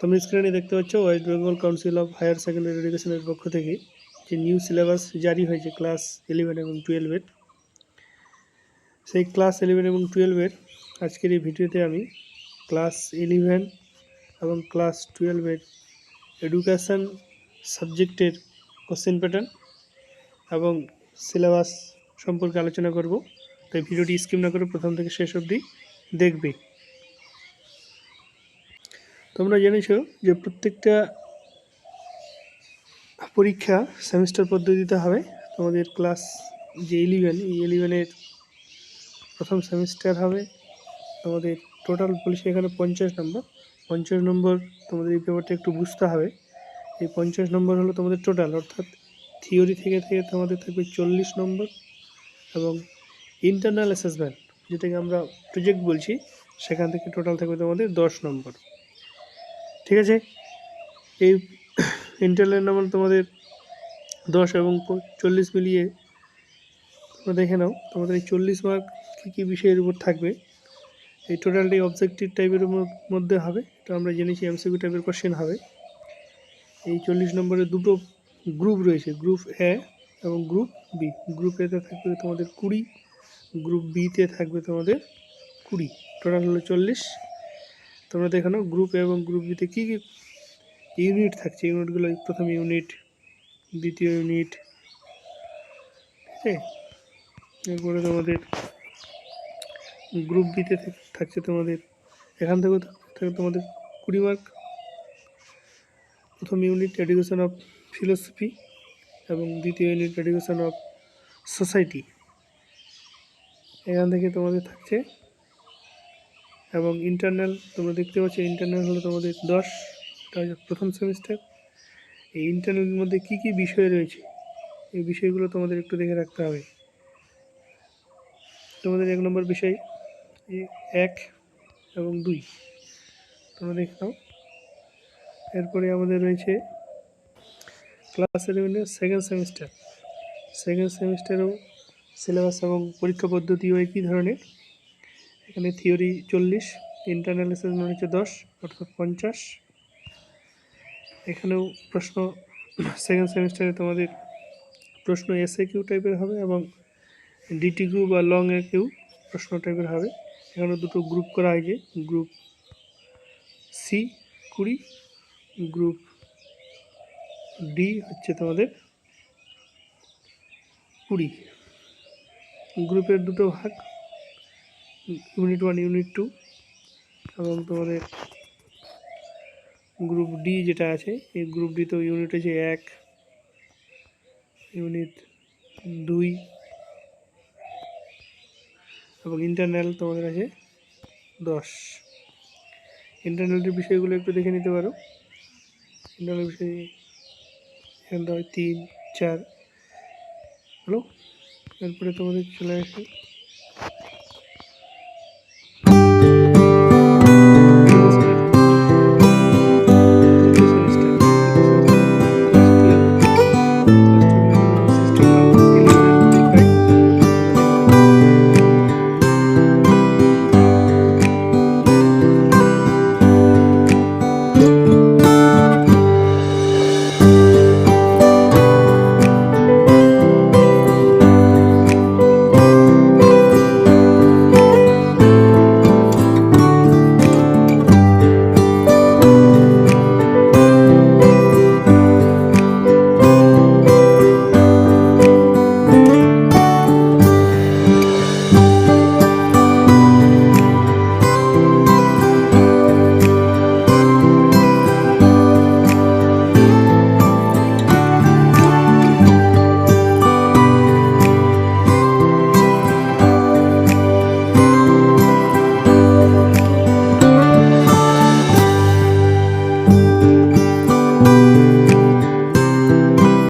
তোমরা স্ক্রিনে দেখতে পাচ্ছ West Bengal council of higher secondary এডুকেশনের পক্ষ থেকে যে নিউ সিলেবাস জারি হয়েছে ক্লাস ইলেভেন এবং টুয়েলভের সেই ক্লাস ইলেভেন এবং টুয়েলভের আজকের এই ভিডিওতে আমি ক্লাস ইলেভেন এবং ক্লাস টুয়েলভের এডুকেশান সাবজেক্টের কোশ্চেন প্যাটার্ন এবং সিলেবাস সম্পর্কে আলোচনা করব। তাই ভিডিওটি স্কিম না করে প্রথম থেকে শেষ অবধি দেখবে। তোমরা জেনেছো যে প্রত্যেকটা পরীক্ষা সেমিস্টার পদ্ধতিতে হবে। তোমাদের ক্লাস যে ইলেভেন এই ইলেভেনের প্রথম সেমিস্টার হবে। তোমাদের টোটাল বলছি এখানে পঞ্চাশ নম্বর পঞ্চাশ নম্বর তোমাদের এই পেপারটা একটু বুঝতে হবে। এই পঞ্চাশ নম্বর হলো তোমাদের টোটাল অর্থাৎ থিওরি থেকে থেকে তোমাদের থাকবে চল্লিশ নম্বর এবং ইন্টারনাল অ্যাসেসমেন্ট যেটাকে আমরা প্রজেক্ট বলছি, সেখান থেকে টোটাল থাকবে তোমাদের দশ নম্বর ঠিক আছে? এই ইন্টারনাল নম্বর তোমাদের দশ এবং চল্লিশ মিলিয়ে তোমরা দেখে নাও, তোমাদের এই চল্লিশ মার্ক কী কী বিষয়ের উপর থাকবে। এই টোটালটি অবজেক্টিভ টাইপের মধ্যে হবে, এটা আমরা জেনেছি এমসিকিউ টাইপের কোশ্চেন হবে। এই চল্লিশ নম্বরের দুটো গ্রুপ রয়েছে গ্রুপ এ এবং গ্রুপ বি গ্রুপ এতে থাকবে তোমাদের কুড়ি গ্রুপ বিতে থাকবে তোমাদের কুড়ি। টোটাল হলো চল্লিশ। তোমরা দেখে নাও গ্রুপ এবং গ্রুপ বিতে কী কী ইউনিট থাকছে। ইউনিটগুলো প্রথম ইউনিট দ্বিতীয় ইউনিট ঠিক আছে? এরপরে তোমাদের গ্রুপ বিতে থাকছে তোমাদের। এখান থেকেও থাকে তোমাদের কুড়ি মার্ক প্রথম ইউনিট এডুকেশন অফ ফিলোসফি এবং দ্বিতীয় ইউনিট এডুকেশন অফ সোসাইটি এখান থেকে তোমাদের থাকছে এবং ইন্টারনাল তোমরা দেখতে পাচ্ছ ইন্টারনাল হলো তোমাদের দশ হচ্ছে প্রথম সেমিস্টার এই ইন্টারনালের মধ্যে কী কী বিষয় রয়েছে? এই বিষয়গুলো তোমাদের একটু দেখে রাখতে হবে। তোমাদের এক নম্বর বিষয় এক এবং দুই। তোমরা দেখে নাও। এরপরে আমাদের রয়েছে ক্লাস ইলেভেনের সেকেন্ড সেমিস্টার সেকেন্ড সেমিস্টারেও সিলেবাস এবং পরীক্ষা পদ্ধতিও একই ধরনের। এখানে থিওরি চল্লিশ ইন্টারনাল অ্যাসেসমেন্ট হচ্ছে দশ, অর্থাৎ পঞ্চাশ। এখানেও প্রশ্ন সেকেন্ড সেমিস্টারে তোমাদের প্রশ্ন এসএ কিউ টাইপের হবে এবং ডিটি কিউ বা লং এ কিউ প্রশ্ন টাইপের হবে। এখানে দুটো গ্রুপ করা হয়েছে গ্রুপ সি কুড়ি গ্রুপ ডি হচ্ছে তোমাদের কুড়ি। গ্রুপের দুটো ভাগ। ইউনিট ওয়ান ইউনিট টু এবং তোমাদের গ্রুপ ডি যেটা আছে, এই গ্রুপ ডি তো ইউনিট আছে এক ইউনিট দুই, এবং ইন্টারনাল তোমাদের আছে দশ। ইন্টারনালের বিষয়গুলো একটু দেখে নিতে পারো। ইন্টারনাল বিষয় এখানটা হয় তিন, চার। হলো এরপরে তোমাদের চলে আসে